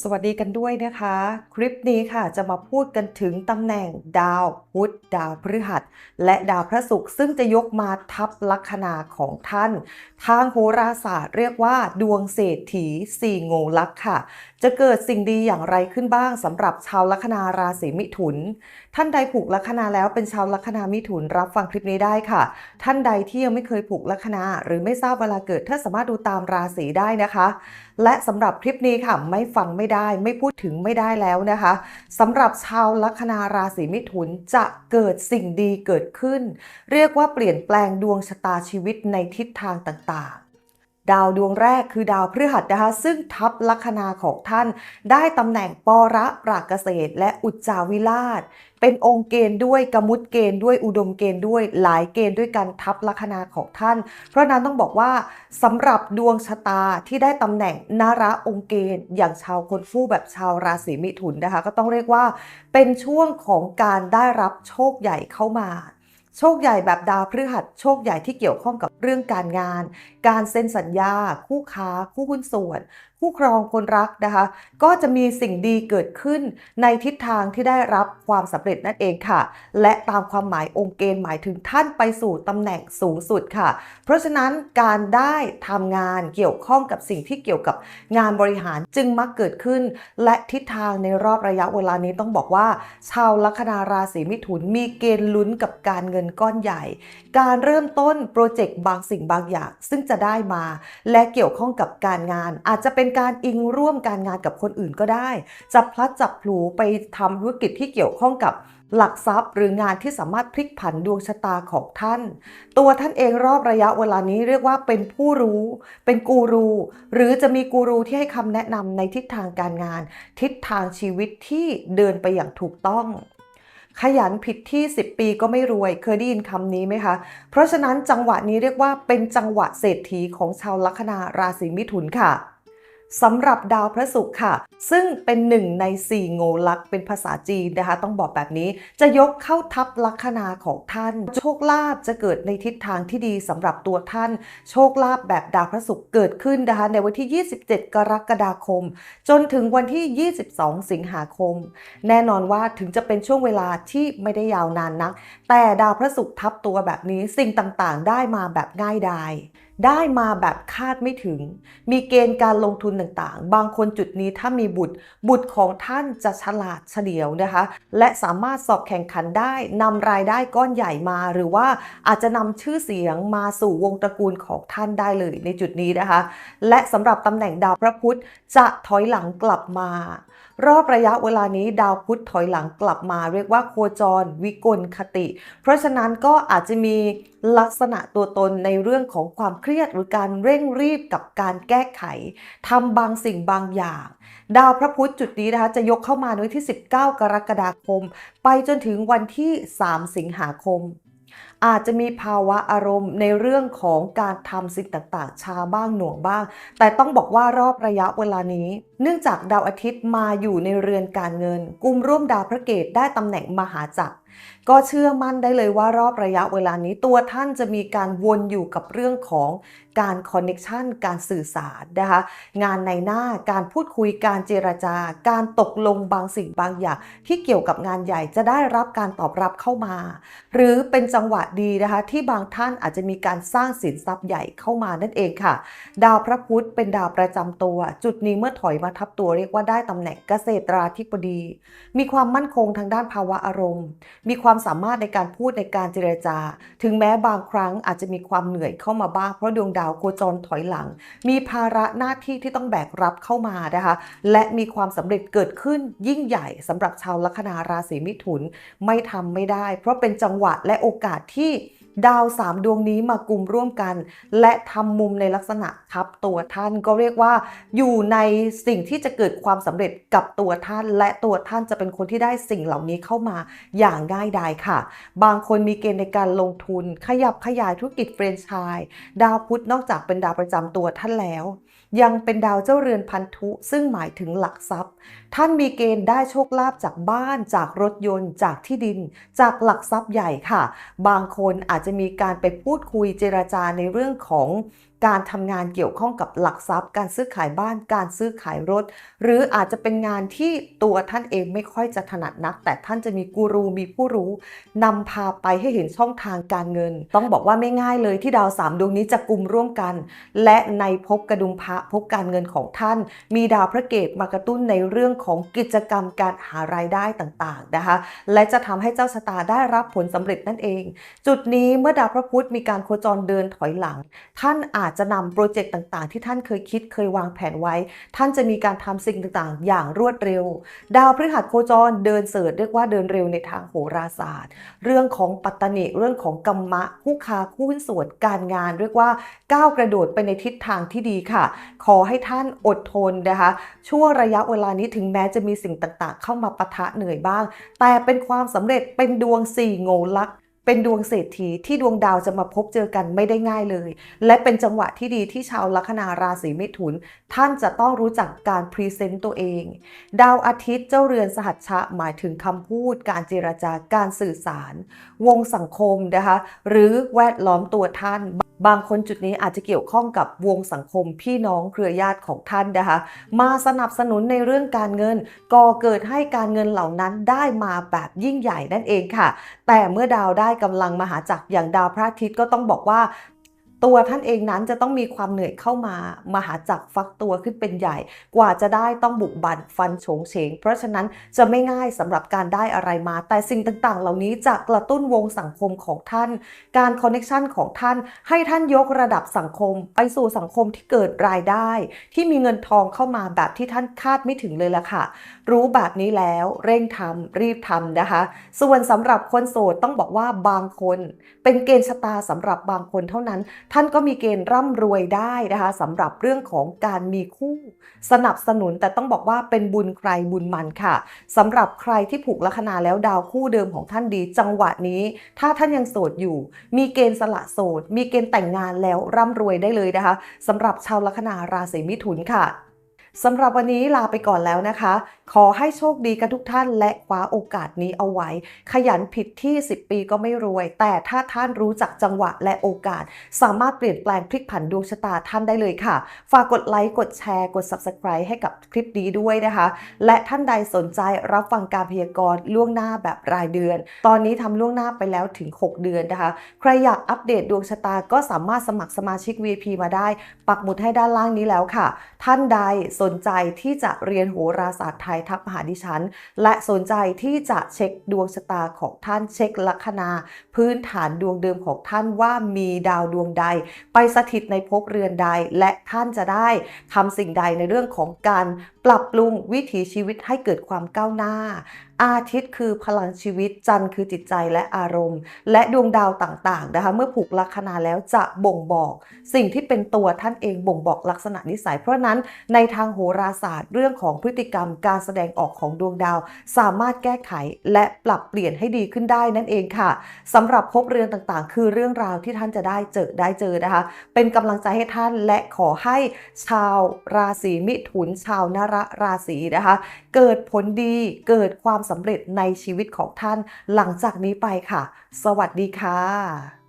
สวัสดีกันด้วยนะคะ คลิปนี้ค่ะจะมาพูดกันถึงตำแหน่งดาวพุธดาวพฤหัส และดาวพระศุกร์ซึ่งจะยกมาทับลัคนาของท่าน ทางโหราศาสตร์เรียกว่าดวงเศรษฐีสี่งงลักค่ะ จะเกิดสิ่งดีอย่างไรขึ้นบ้างสำหรับชาวลัคนาราศีมิถุน ท่านใดผูกลัคนาแล้วเป็นชาวลัคนามิถุนรับฟังคลิปนี้ได้ค่ะ ท่านใดที่ยังไม่เคยผูกลัคนา หรือไม่ทราบเวลาเกิดท่านสามารถดูตามราศีได้นะคะ และสำหรับคลิปนี้ค่ะไม่ฟังไม่ได้ ไม่พูดถึงไม่ได้แล้วนะคะสำหรับชาวลัคนาราศีมิถุนจะเกิดสิ่งดีเกิดขึ้น เรียกว่าเปลี่ยนแปลงดวงชะตาชีวิตในทิศทางต่าง ดาวดวงแรกคือดาวพฤหัสนะคะ ซึ่งทับลัคนาของท่าน ได้ตำแหน่งประปรากเกษตร และอุจจาวิราช เป็นองค์เกณฑ์ด้วยกมุตเกณฑ์ด้วยอุดมเกณฑ์ด้วยหลายเกณฑ์ด้วยกันทับลัคนาของท่าน เพราะนั้นต้องบอกว่าสำหรับดวงชะตาที่ได้ตำแหน่งนาระองค์เกณฑ์อย่างชาวคนฟู่แบบชาวราศีมิถุนนะคะ ก็ต้องเรียกว่า เป็นช่วงของการได้รับโชคใหญ่เข้ามา โชคใหญ่แบบดาวพฤหัส โชคใหญ่ที่เกี่ยวข้องกับเรื่องการงาน การเซ็นสัญญา คู่ค้า คู่หุ้นส่วน คู่ครองคนรักนะคะ ก็จะมีสิ่งดีเกิดขึ้นในทิศทางที่ได้รับความสำเร็จนั่นเองค่ะ และตามความหมายองค์เกณฑ์หมายถึงท่านไปสู่ตำแหน่งสูงสุดค่ะ เพราะฉะนั้นการได้ทำงานเกี่ยวข้องกับสิ่งที่เกี่ยวกับงานบริหารจึงมักเกิดขึ้น และทิศทางในรอบระยะเวลานี้ต้องบอกว่า ชาวลัคนาราศีมิถุนมีเกณฑ์ลุ้นกับการเงินก้อนใหญ่ การเริ่มต้นโปรเจกต์บางสิ่งบางอย่าง ซึ่งจะได้มา และเกี่ยวข้องกับการงานอาจจะเป็นการอิงร่วมการงานกับคนอื่นก็ได้ จับพลัดจับผลูไปทำธุรกิจที่เกี่ยวข้องกับหลักทรัพย์หรืองานที่สามารถพลิกผันดวงชะตาของท่าน ตัวท่านเองรอบระยะเวลานี้เรียกว่าเป็นผู้รู้ เป็นกูรู หรือจะมีกูรูที่ให้คำแนะนำในทิศทางการงาน ทิศทางชีวิตที่เดินไปอย่างถูกต้อง ขยันผิดที่ 10 ปีก็ไม่รวย เคยได้ยินคำนี้ไหมคะ เพราะฉะนั้นจังหวะนี้เรียกว่าเป็นจังหวะเศรษฐีของชาวลัคนาราศีมิถุนค่ะ สำหรับดาวพระศุกร์ค่ะ ซึ่งเป็นหนึ่งในสี่โงลักษ์เป็นภาษาจีนนะคะ ต้องบอกแบบนี้จะยกเข้าทับลัคนาของท่าน โชคลาภจะเกิดในทิศทางที่ดีสำหรับตัวท่าน โชคลาภแบบดาวพระศุกร์เกิดขึ้นนะคะในวันที่ 27 กรกฎาคม จนถึงวันที่ 22 สิงหาคม แน่นอนว่าถึงจะเป็นช่วงเวลาที่ไม่ได้ยาวนานนัก แต่ดาวพระศุกร์ทับตัวแบบนี้สิ่งต่างๆ ได้มาแบบง่ายดาย ได้มาแบบคาดไม่ถึง มีเกณฑ์การลงทุนต่างๆ บางคนจุดนี้ถ้ามีบุตร บุตรของท่านจะฉลาดเฉลียวนะคะ และสามารถสอบแข่งขันได้นำรายได้ก้อนใหญ่มา หรือว่าอาจจะนำชื่อเสียงมาสู่วงตระกูลของท่านได้เลยในจุดนี้นะคะ และสำหรับตำแหน่งดาวพระพุธจะถอยหลังกลับมา รอบระยะเวลานี้ดาวพุธถอยหลังกลับมา เรียกว่าโคจร วิกลคติ เพราะฉะนั้นก็อาจจะมีลักษณะตัวตนในเรื่องของความเครียดหรือการเร่งรีบกับการแก้ไขทำบางสิ่งบางอย่าง ดาวพระพุธจุดนี้นะคะจะยกเข้ามาในวันที่ 19 กรกฎาคม ไปจนถึงวันที่ 3 สิงหาคม อาจจะมีภาวะอารมณ์ในเรื่องของการทำสิ่งต่างๆชาบ้างหน่วงบ้าง แต่ต้องบอกว่ารอบระยะเวลานี้ เนื่องจากดาวอาทิตย์มาอยู่ในเรือนการเงินกุมร่วมดาวพระเกตได้ตำแหน่งมหาจักร ก็เชื่อมั่นได้เลยว่ารอบระยะเวลานี้ตัวท่านจะมีการวนอยู่กับเรื่องของการคอนเน็ชันการสื่อสารนะคะงานในหน้าการพูดคุยการเจรจา การตกลงบางสิ่งบางอย่าง ที่เกี่ยวกับงานใหญ่จะได้รับการตอบรับเข้ามา หรือเป็นจังหวะดีนะคะ ที่บางท่านอาจจะมีการสร้างสินทรัพย์ใหญ่เข้ามานั่นเองค่ะ ดาวพระพุธเป็นดาวประจำตัว จุดนี้เมื่อถอยมาทับตัวเรียกว่าได้ตำแหน่งเกษตราธิบดี มีความมั่นคงทางด้านภาวะอารมณ์มีความสามารถในการพูดในการเจรจา ถึงแม้บางครั้งอาจจะมีความเหนื่อยเข้ามาบ้างเพราะดวงดาวโคจรถอยหลัง มีภาระหน้าที่ที่ต้องแบกรับเข้ามานะคะ และมีความสำเร็จเกิดขึ้นยิ่งใหญ่สำหรับชาวลัคนาราศีมิถุนไม่ทำไม่ได้ เพราะเป็นจังหวะและโอกาสที่ดาวสามดวงนี้มากลุ่มร่วมกัน และทำมุมในลักษณะทับตัวท่านก็เรียกว่าอยู่ในสิ่งที่จะเกิดความสำเร็จกับตัวท่าน และตัวท่านจะเป็นคนที่ได้สิ่งเหล่านี้เข้ามาอย่างง่ายดายค่ะ บางคนมีเกณฑ์ในการลงทุน ขยับขยายธุรกิจเฟรนไชส์ดาวพุธนอกจากเป็นดาวประจำตัวท่านแล้ว ยังเป็นดาวเจ้าเรือนพันธุ ซึ่งหมายถึงหลักทรัพย์ ท่านมีเกณฑ์ได้โชคลาภจากบ้าน จากรถยนต์ จากที่ดิน จากหลักทรัพย์ใหญ่ค่ะ บางคนอาจจะมีการไปพูดคุยเจราจาในเรื่องของ การทำงานเกี่ยวข้องกับหลักทรัพย์ การซื้อขายบ้าน การซื้อขายรถ หรืออาจจะเป็นงานที่ตัวท่านเองไม่ค่อยจะถนัดนัก แต่ท่านจะมีกูรูมีผู้รู้นำพาไปให้เห็นช่องทางการเงิน ต้องบอกว่าไม่ง่ายเลยที่ดาวสามดวงนี้จะกลุ่มร่วมกัน และในภพกระดุมพระภพการเงินของท่าน มีดาวพระเกตมากระตุ้นในเรื่องของกิจกรรมการหารายได้ต่างๆนะคะ และจะทำให้เจ้าชะตาได้รับผลสำเร็จนั่นเอง จุดนี้เมื่อดาวพระพุธมีการโคจรเดินถอยหลัง ท่านอาจจะนำโปรเจกต์ต่างๆ ที่ท่านเคยคิดเคยวางแผนไว้ ท่านจะมีการทำสิ่งต่างๆ อย่างรวดเร็ว ดาวพฤหัสโคจรเดินเสริฐเรียกว่าเดินเร็วในทางโหราศาสตร์ เรื่องของปัตตนิเรื่องของกรรมะคู่คาคู่หุ้นส่วนการงาน เรียกว่าก้าวกระโดดไปในทิศทางที่ดีค่ะ ขอให้ท่านอดทนนะคะ ช่วงระยะเวลานี้ถึงแม้จะมีสิ่งต่างๆ เข้ามาปะทะเหนื่อยบ้าง แต่เป็นความสำเร็จเป็นดวงสี่โงลัก เป็นดวงเศรษฐีที่ดวงดาวจะมาพบเจอกันไม่ได้ง่ายเลย และเป็นจังหวะที่ดีที่ชาวลัคนาราศีมิถุน ท่านจะต้องรู้จักการพรีเซนต์ตัวเอง ดาวอาทิตย์เจ้าเรือนสหัชชะหมายถึงคำพูด การเจรจาการสื่อสาร วงสังคมนะคะ หรือแวดล้อมตัวท่าน บางคนจุดนี้อาจจะเกี่ยวข้องกับวงสังคมพี่น้องเครือญาติของท่านนะคะ มาสนับสนุนในเรื่องการเงินก่อเกิดให้การเงินเหล่านั้นได้มาแบบยิ่งใหญ่นั่นเองค่ะ แต่เมื่อดาวได้กำลังมหาจักรอย่างดาวพระอาทิตย์ก็ต้องบอกว่า ตัวท่านเองนั้นจะต้องมีความเหนื่อยเข้ามามหาจักฟักตัวขึ้นเป็นใหญ่ กว่าจะได้ต้องบุกบันฟันโฉงเฉง เพราะฉะนั้นจะไม่ง่ายสำหรับการได้อะไรมา แต่สิ่งต่างๆ เหล่านี้จะกระตุ้นวงสังคมของท่าน การคอนเน็ชันของท่าน ให้ท่านยกระดับสังคม ไปสู่สังคมที่เกิดรายได้ ที่มีเงินทองเข้ามาแบบที่ท่านคาดไม่ถึงเลยล่ะค่ะ รู้แบบนี้แล้วเร่งทำรีบทำนะคะ ส่วนสำหรับคนโสดต้องบอกว่าบางคน เป็นเกณฑ์ชะตาสำหรับบางคนเท่านั้นท่านก็มีเกณฑ์ร่ำรวยได้นะคะสำหรับเรื่องของการมีคู่ สนับสนุนแต่ต้องบอกว่าเป็นบุญใครบุญมันค่ะสำหรับใครที่ผูกลัคนาแล้วดาวคู่เดิมของท่านดี จังหวะนี้ ถ้าท่านยังโสดอยู่ มีเกณฑ์สละโสด มีเกณฑ์แต่งงานแล้วร่ำรวยได้เลยนะคะสำหรับชาวลัคนาราศีมิถุนค่ะสำหรับวันนี้ลาไปก่อนแล้วนะคะขอให้โชคดีกันทุกท่านและคว้าโอกาสนี้เอาไว้ ขยันผิดที่ 10 ปีก็ไม่รวย แต่ถ้าท่านรู้จักจังหวะและโอกาส สามารถเปลี่ยนแปลงพลิกผันดวงชะตาท่านได้เลยค่ะ ฝากกดไลค์ กดแชร์ กด Subscribe ให้กับคลิปนี้ด้วยนะคะ และท่านใดสนใจรับฟังการพยากรณ์ล่วงหน้าแบบรายเดือน ตอนนี้ทำล่วงหน้าไปแล้วถึง 6 เดือนนะคะ ใครอยากอัปเดตดวงชะตาก็สามารถสมัครสมาชิก VIP มาได้ ปักหมุดให้ด้านล่างนี้แล้วค่ะ ท่านใดสนใจที่จะเรียนโหราศาสตร์ไทยทักมาหาดิฉัน และสนใจที่จะเช็คดวงชะตาของท่านเช็คลัคนา พื้นฐานดวงเดิมของท่านว่ามีดาวดวงใด ไปสถิตในภพเรือนใด และท่านจะได้ทำสิ่งใดในเรื่องของการปรับปรุงวิถีชีวิตให้เกิดความก้าวหน้า อาทิตย์คือพลังชีวิต จันทร์คือจิตใจและอารมณ์ และดวงดาวต่างๆนะคะ เมื่อผูกลัคนาแล้วจะบ่งบอก สิ่งที่เป็นตัวท่านเองบ่งบอกลักษณะนิสัย เพราะนั้นในทางโหราศาสตร์เรื่องของพฤติกรรมการแสดงออกของดวงดาว สามารถแก้ไขและปรับเปลี่ยนให้ดีขึ้นได้นั่นเองค่ะสำหรับภพเรือนต่างๆ คือเรื่องราวที่ท่านจะได้เจอได้เจอนะคะ เป็นกำลังใจให้ท่านและขอให้ชาวราศีมิถุน ชาวนรราศีนะคะ เกิดผลดีเกิดความสำเร็จในชีวิตของท่านหลังจากนี้ไปค่ะ สวัสดีค่ะ